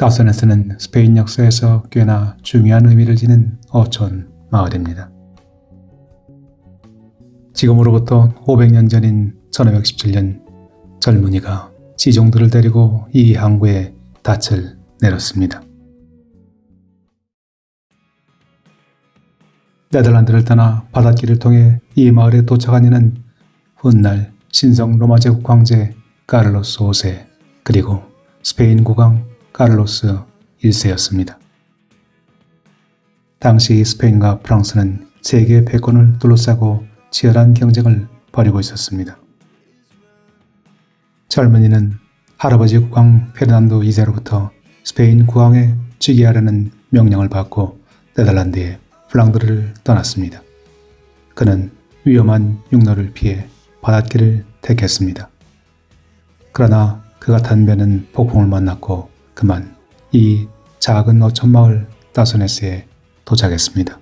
다선에서는 스페인 역사에서 꽤나 중요한 의미를 지닌 어촌 마을입니다. 지금으로부터 500년 전인 1517년 젊은이가 지종들을 데리고 이 항구에 닻을 내렸습니다. 네덜란드를 떠나 바닷길을 통해 이 마을에 도착한 이는 훗날 신성 로마 제국 황제 카를로스 5세 그리고 스페인 국왕 카를로스 1세였습니다. 당시 스페인과 프랑스는 세계 패권을 둘러싸고 치열한 경쟁을 벌이고 있었습니다. 젊은이는 할아버지 국왕 페르난도 2세로부터 스페인 국왕에 즉위하려는 명령을 받고 네덜란드의 플랑드를 떠났습니다. 그는 위험한 육로를 피해 바닷길을 택했습니다. 그러나 그가 탄 배는 폭풍을 만났고 그만 이 작은 어촌 마을 다소네스에 도착했습니다.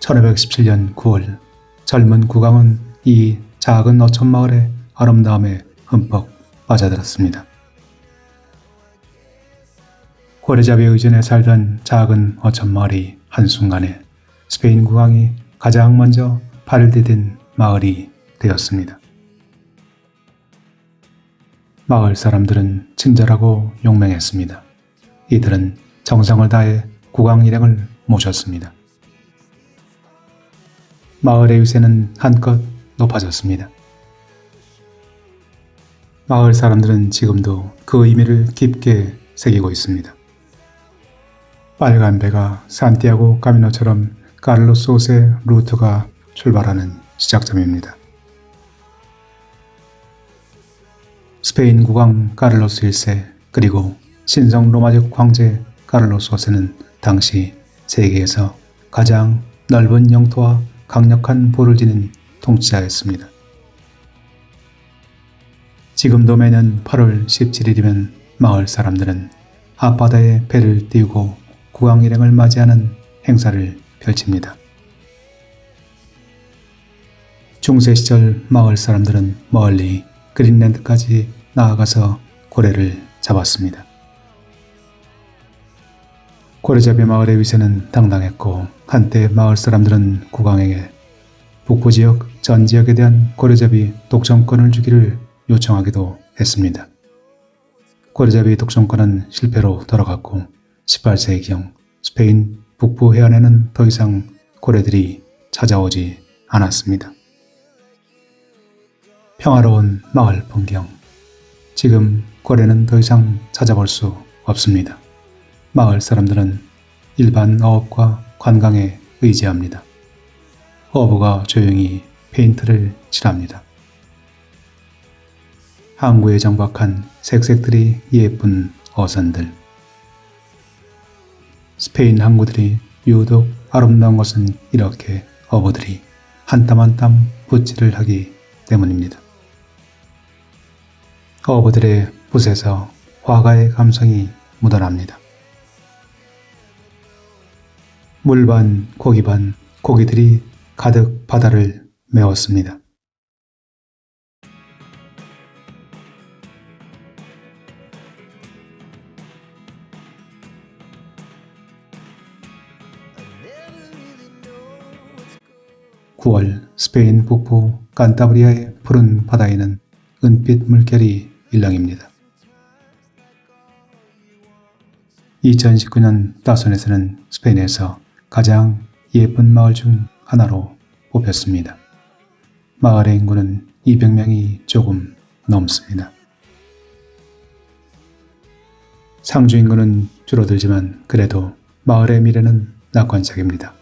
1517년 9월 젊은 국왕은 이 작은 어촌 마을의 아름다움에 흠뻑 빠져들었습니다. 고래잡이 의전에 살던 작은 어촌 마을이 한순간에 스페인 국왕이 가장 먼저 발을 디딘 마을이 되었습니다. 마을 사람들은 친절하고 용맹했습니다. 이들은 정성을 다해 국왕 일행을 모셨습니다. 마을의 위세는 한껏 높아졌습니다. 마을 사람들은 지금도 그 의미를 깊게 새기고 있습니다. 빨간 배가 산티아고 까미노처럼 카를로스 옷의 루트가 출발하는 시작점입니다. 스페인 국왕 카를로스 1세 그리고 신성 로마적 황제 카를로스 5세는 당시 세계에서 가장 넓은 영토와 강력한 볼을 지닌 통치자였습니다. 지금도 매년 8월 17일이면 마을 사람들은 앞바다에 배를 띄우고 국왕 일행을 맞이하는 행사를 펼칩니다. 중세 시절 마을 사람들은 멀리 그린랜드까지 나아가서 고래를 잡았습니다. 고래잡이 마을의 위세는 당당했고 한때 마을 사람들은 국왕에게 북부 지역 전 지역에 대한 고래잡이 독점권을 주기를 요청하기도 했습니다. 고래잡이 독점권은 실패로 돌아갔고 18세기경 스페인 북부 해안에는 더 이상 고래들이 찾아오지 않았습니다. 평화로운 마을 풍경. 지금 고래는 더 이상 찾아볼 수 없습니다. 마을 사람들은 일반 어업과 관광에 의지합니다. 어부가 조용히 페인트를 칠합니다. 항구에 정박한 색색들이 예쁜 어선들. 스페인 항구들이 유독 아름다운 것은 이렇게 어부들이 한 땀 한땀 붓질을 하기 때문입니다. 어부들의 붓에서 화가의 감성이 묻어납니다. 물반 고기반 고기들이 가득 바다를 메웠습니다. (9월) 스페인 북부 칸타브리아의 푸른 바다에는 은빛 물결이 일렁입니다. 2019년 따손에서는 스페인에서 가장 예쁜 마을 중 하나로 뽑혔습니다. 마을의 인구는 200명이 조금 넘습니다. 상주 인구는 줄어들지만 그래도 마을의 미래는 낙관적입니다.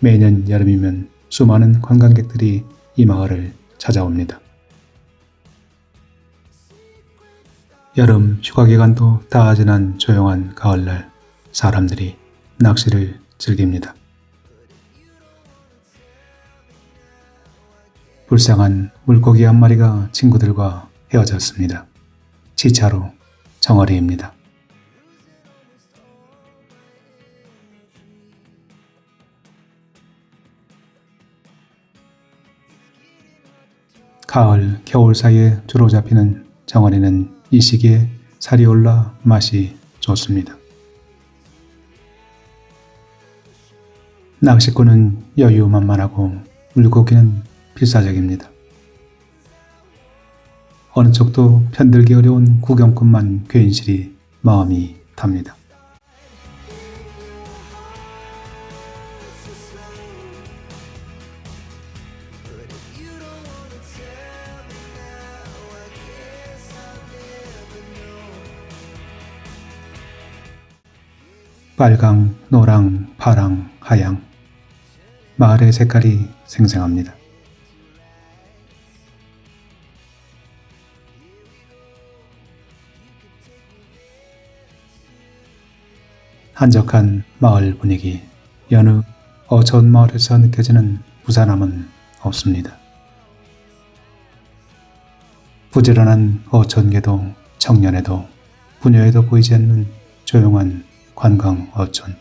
매년 여름이면 수많은 관광객들이 이 마을을 찾아옵니다. 여름 휴가 기간도 다 지난 조용한 가을날 사람들이 낚시를 즐깁니다. 불쌍한 물고기 한 마리가 친구들과 헤어졌습니다. 지차로 정어리입니다. 가을, 겨울 사이에 주로 잡히는 정어리는 이 시기에 살이 올라 맛이 좋습니다. 낚시꾼은 여유만만하고 물고기는 필사적입니다. 어느 쪽도 편들기 어려운 구경꾼만 괜시리 마음이 답니다. 빨강, 노랑, 파랑, 하양. 마을의 색깔이 생생합니다. 한적한 마을 분위기, 여느 어촌 마을에서 느껴지는 부산함은 없습니다. 부지런한 어촌계도 청년에도 부녀에도 보이지 않는 조용한 관광 어촌.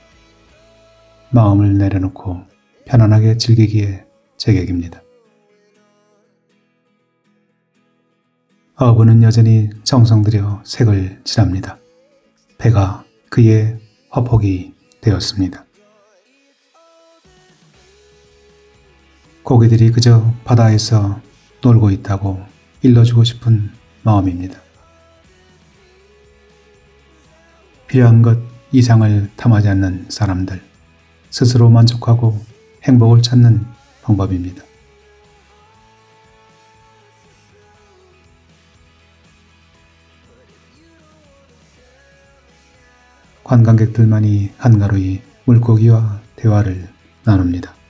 마음을 내려놓고 편안하게 즐기기에 제격입니다. 어부는 여전히 정성 들여 색을 칠합니다. 배가 그의 화폭이 되었습니다. 고기들이 그저 바다에서 놀고 있다고 일러주고 싶은 마음입니다. 필요한 것 이상을 탐하지 않는 사람들, 스스로 만족하고 행복을 찾는 방법입니다. 관광객들만이 한가로이 물고기와 대화를 나눕니다.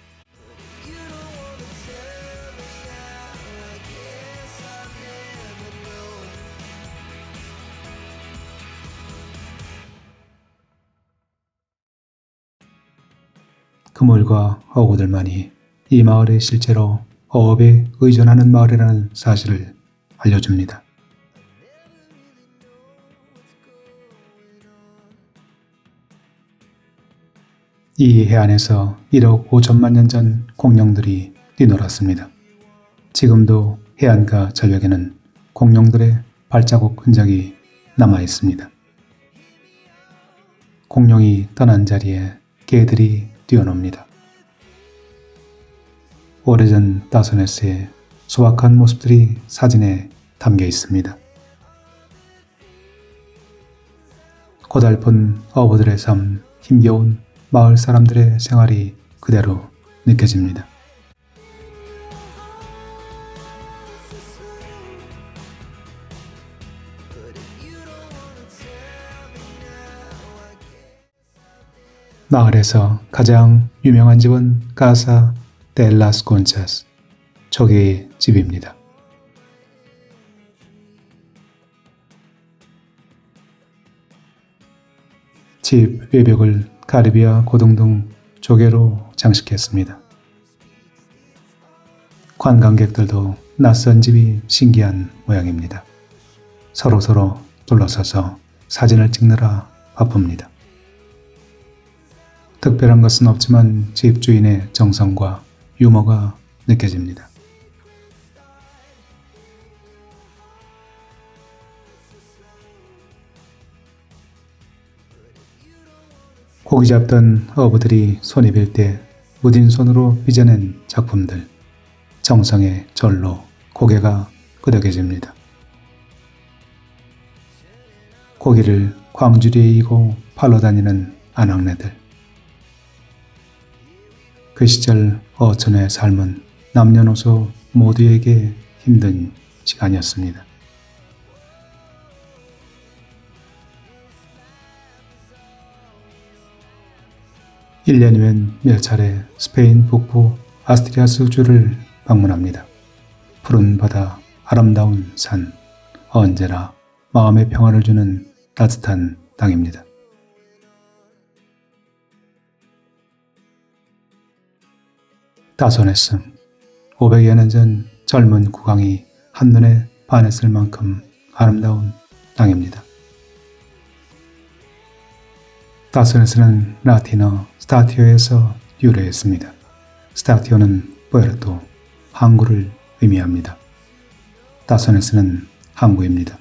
그물과 어구들만이 이 마을이 실제로 어업에 의존하는 마을이라는 사실을 알려줍니다. 이 해안에서 1억 5천만 년 전 공룡들이 뛰놀았습니다. 지금도 해안가 전역에는 공룡들의 발자국 흔적이 남아 있습니다. 공룡이 떠난 자리에 개들이 뛰어놉니다. 오래전 다소네스의 소박한 모습들이 사진에 담겨 있습니다. 고달픈 어부들의 삶, 힘겨운 마을 사람들의 생활이 그대로 느껴집니다. 마을에서 가장 유명한 집은 가사 델라스 곤차스 초계의 집입니다. 집 외벽을 가리비아 고등 등 조개로 장식했습니다. 관광객들도 낯선 집이 신기한 모양입니다. 서로서로 둘러서서 사진을 찍느라 바쁩니다. 특별한 것은 없지만 집주인의 정성과 유머가 느껴집니다. 고기 잡던 어부들이 손에 빌 때 무딘 손으로 빚어낸 작품들. 정성의 절로 고개가 끄덕여집니다. 고기를 광주리에 이고 팔러 다니는 안악내들. 그 시절 어촌의 삶은 남녀노소 모두에게 힘든 시간이었습니다. 1년이면 몇 차례 스페인 북부 아스트리아스 주를 방문합니다. 푸른 바다, 아름다운 산, 언제나 마음의 평화를 주는 따뜻한 땅입니다. 다소네스 500여 년 전 젊은 국왕이 한눈에 반했을 만큼 아름다운 땅입니다. 다소네스는 라틴어 스타티오에서 유래했습니다. 스타티오는 푸에르토, 항구를 의미합니다. 다소네스는 항구입니다.